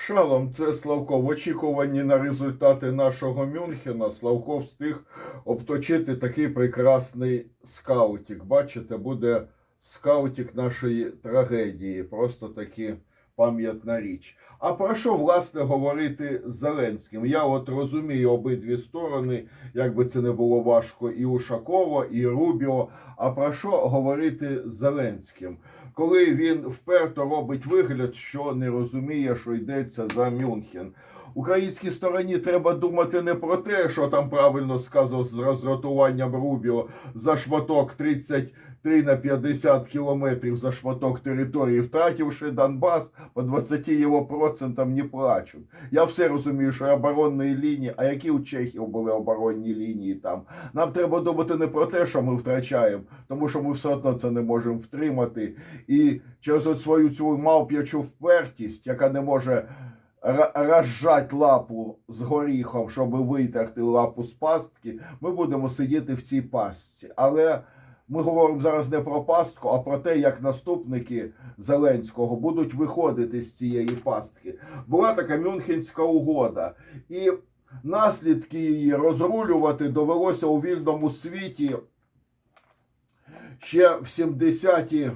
Шалом, це Славко. В очікуванні на результати нашого Мюнхена Славко встиг обточити такий прекрасний скаутік. Бачите, буде скаутік нашої трагедії. Просто таки пам'ятна річ. А про що, власне, говорити з Зеленським? Я от розумію обидві сторони, як би це не було важко, і Ушакова, і Рубіо. А про що говорити з Зеленським? Коли він вперто робить вигляд, що не розуміє, що йдеться за Мюнхен. Українській стороні треба думати не про те, що там правильно сказав з роздратуванням Рубіо за шматок 33 на 50 кілометрів за шматок території, втративши Донбас, по 20 його процентам не плачуть. Я все розумію, що оборонні лінії, а які у Чехів були оборонні лінії там. Нам треба думати не про те, що ми втрачаємо, тому що ми все одно це не можемо втримати. І через от свою цю мавп'ячу впертість, яка не може розжать лапу з горіхом, щоб витягти лапу з пастки, ми будемо сидіти в цій пастці. Але ми говоримо зараз не про пастку, а про те, як наступники Зеленського будуть виходити з цієї пастки. Була така Мюнхенська угода, і наслідки її розрулювати довелося у вільному світі ще в 70-ті.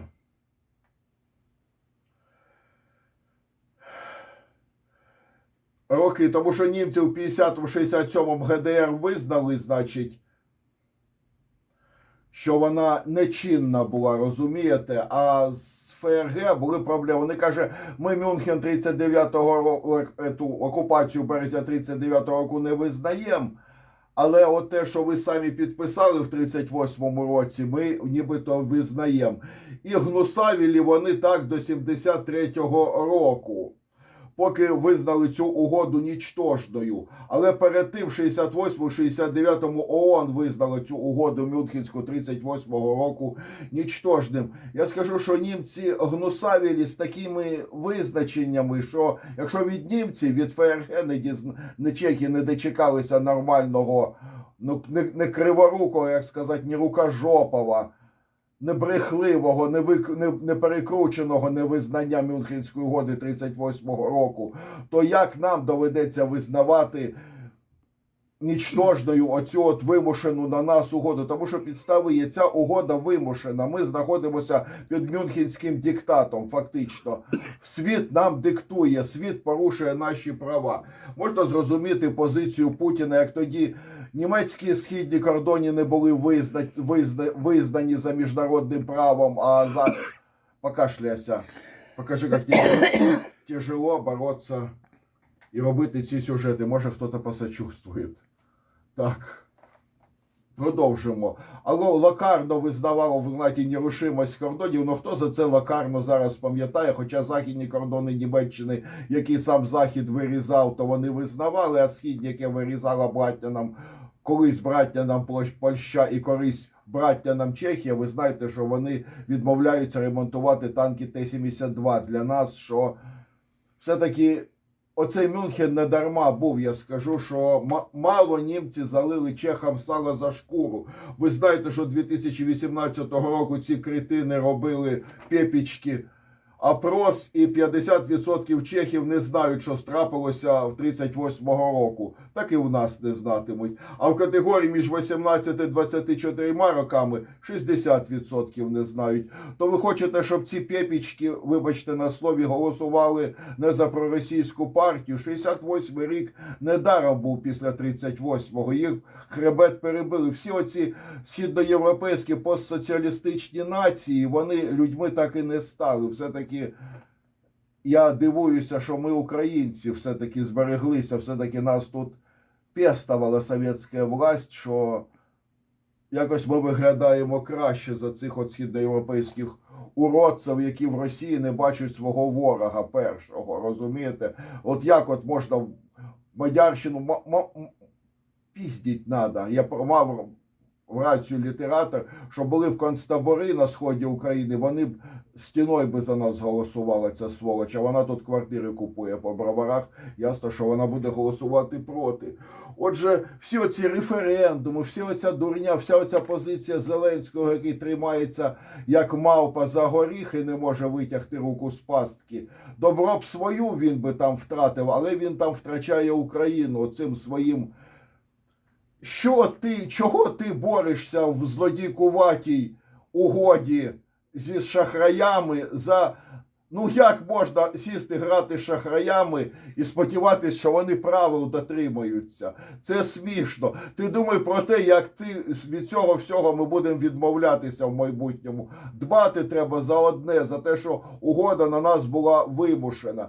Роки, тому що німці в 50-67 ГДР визнали, значить, що вона нечинна була, розумієте? А з ФРГ були проблеми. Вони каже, ми Мюнхен 39-го року ту окупацію березня 39-го року не визнаємо. Але от те, що ви самі підписали в 38-му році, ми нібито визнаємо. І гнусавілі вони так до 73-го року поки визнали цю угоду нічтожною. Але перед тим, в 68-69 ООН визнало цю угоду Мюнхенську 38-го року нічтожним. Я скажу, що німці гнусавілі з такими визначеннями, що якщо від німців, від ФРГ не, дізна... не дочекалися нормального, ну не, не криворукого, як сказати, ні рукожопова, небрехливого, неперекрученого невизнання Мюнхенської угоди 38-го року, то як нам доведеться визнавати нічтожною оцю от вимушену на нас угоду? Тому що підстави є ця угода вимушена. Ми знаходимося під мюнхенським диктатом, фактично. Світ нам диктує, світ порушує наші права. Можна зрозуміти позицію Путіна, як тоді німецькі східні кордони не були визна... Визна... визнані за міжнародним правом, а за покашляйся. Покажи, як тяжело бороться і робити ці сюжети. Може, хтось посочувствує. Так. Продовжимо. Але локарно визнавало в знаєте, нерушимость кордонів. Ну хто за це локарно зараз пам'ятає? Хоча західні кордони Німеччини, які сам Захід вирізав, то вони визнавали, а східні, яке вирізала браття нам колись браття нам Польща і колись браття нам Чехія. Ви знаєте, що вони відмовляються ремонтувати танки Т-72 для нас, що все-таки. Оцей Мюнхен не дарма був. Я скажу, що ма- мало німці залили чехам сало за шкуру. Ви знаєте, що 2018 року ці критини робили пепічки опрос, і 50% чехів не знають, що страпилося в 38-го року. Так і в нас не знатимуть. А в категорії між 18 і 24 роками 60% не знають. То ви хочете, щоб ці пепічки, вибачте на слові, голосували не за проросійську партію. 68 рік недаром був після 38-го. Їх хребет перебили. Всі оці східноєвропейські постсоціалістичні нації, вони людьми так і не стали. Все-таки я дивуюся, що ми, українці, все-таки збереглися, все-таки нас тут пестувала совєтська власть, що якось ми виглядаємо краще за цих от східноєвропейських уродців, які в Росії не бачать свого ворога першого. Розумієте? От як от можна Мадярщину піздіть надо. Я про мав рацію літератор, що були б концтабори на сході України, вони б стіною би за нас голосувала ця сволоча. Вона тут квартири купує по броварах. Ясно, що вона буде голосувати проти. Отже, всі оці референдуми, всі оця дурня, вся оця позиція Зеленського, який тримається як мавпа за горіх і не може витягти руку з пастки. Добро б свою він би там втратив, але він там втрачає Україну цим своїм. Що ти, чого ти борешся в злодійкуватій угоді зі шахраями за. Ну як можна сісти грати шахраями і сподіватися, що вони правил дотримаються? Це смішно. Ти думай про те, як ти від цього всього ми будемо відмовлятися в майбутньому. Дбати треба за одне, за те, що угода на нас була вимушена.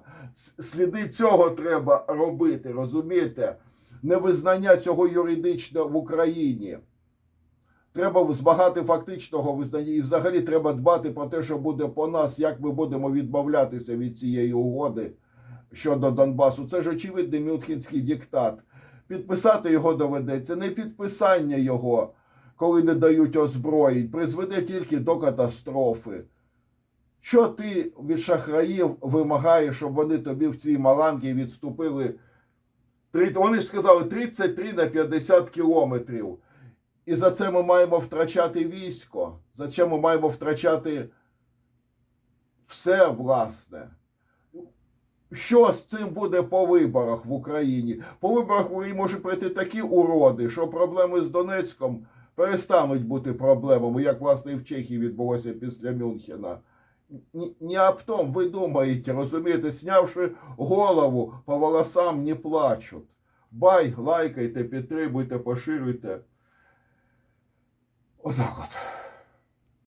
Сліди цього треба робити, розумієте? Невизнання цього юридично в Україні. Треба збагати фактичного визнання, і взагалі треба дбати про те, що буде по нас, як ми будемо відмовлятися від цієї угоди щодо Донбасу. Це ж очевидний мюнхенський диктат. Підписати його доведеться, не підписання його, коли не дають озброєнь, призведе тільки до катастрофи. Що ти від шахраїв вимагаєш, щоб вони тобі в цій маланці відступили? Вони ж сказали 33 на 50 кілометрів. І за це ми маємо втрачати військо. За це ми маємо втрачати все власне. Що з цим буде по виборах в Україні? По виборах в Україні може прийти такі уроди, що проблеми з Донецьком перестануть бути проблемами, як власне і в Чехії відбулося після Мюнхена. Не об том вы думаєте, розумієте, снявши голову по волосам не плачут. Бай, лайкайте, підтримуйте, поширюйте. Отак от.